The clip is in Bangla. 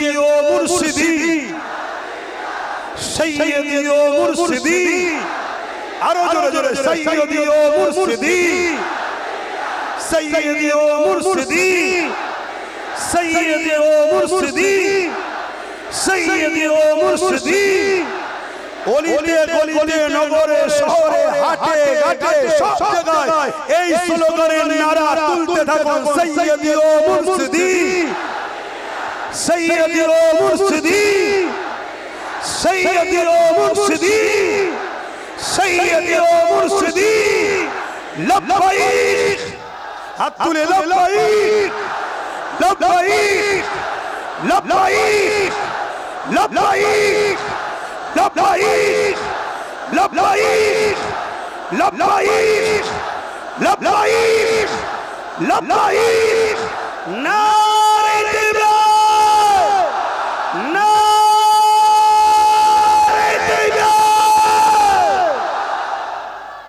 সৈয়দি ও মুর্শিদি। সৈয়দি ও মুর্শিদি। আরও জোরে জোরে সৈয়দি ও মুর্শিদি। সৈয়দি ও মুর্শিদি। সৈয়দি ও মুর্শিদি। সৈয়দি ও মুর্শিদি। অলিতে গলিতে নগরে শহরে হাটে ঘাটে সব জায়গায় এই স্লোগানের নারা তুলতে থাকুন সৈয়দি ও মুর্শিদি। سيد ومرشدي سيد ومرشدي سيد ومرشدي لبيك حطوا لي لبيك لبيك لبيك لبيك لبيك لبيك لبيك لبيك لبيك